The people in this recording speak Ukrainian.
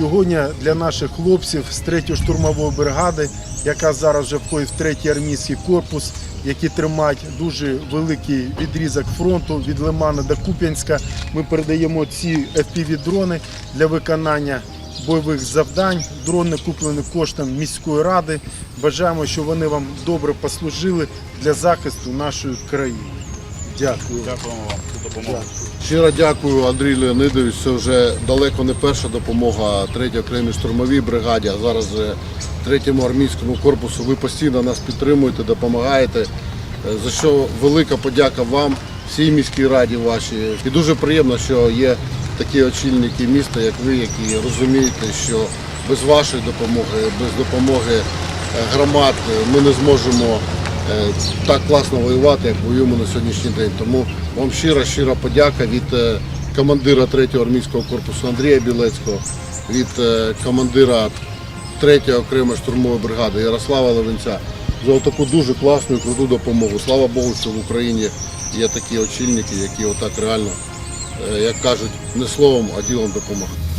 Сьогодні для наших хлопців з 3-ї штурмової бригади, яка зараз вже входить в 3-й армійський корпус, які тримають дуже великий відрізок фронту від Лимана до Куп'янська. Ми передаємо ці FPV-дрони для виконання бойових завдань. Дрони куплені коштом міської ради. Бажаємо, щоб вони вам добре послужили для захисту нашої країни. Дякую. Дякуємо вам за допомогу. Щиро дякую, Андрій Леонидович. Це вже далеко не перша допомога 3-й окремій штурмовій бригаді, а зараз 3-му армійському корпусу. Ви постійно нас підтримуєте, допомагаєте. Е, За що велика подяка вам, всій міській раді вашій. І дуже приємно, що є такі очільники міста, як ви, які розумієте, що без вашої допомоги, без допомоги е, громад е, ми не зможемо так класно воювати, як воюємо на сьогоднішній день. Тому вам щира, щира подяка від е, командира 3-го армійського корпусу Андрія Білецького, від е, командира 3-ї окремої штурмової бригади Ярослава Левенця за таку дуже класну і круту допомогу. Слава Богу, що в Україні є такі очільники, які отак реально, е, як кажуть, не словом, а ділом допомагають.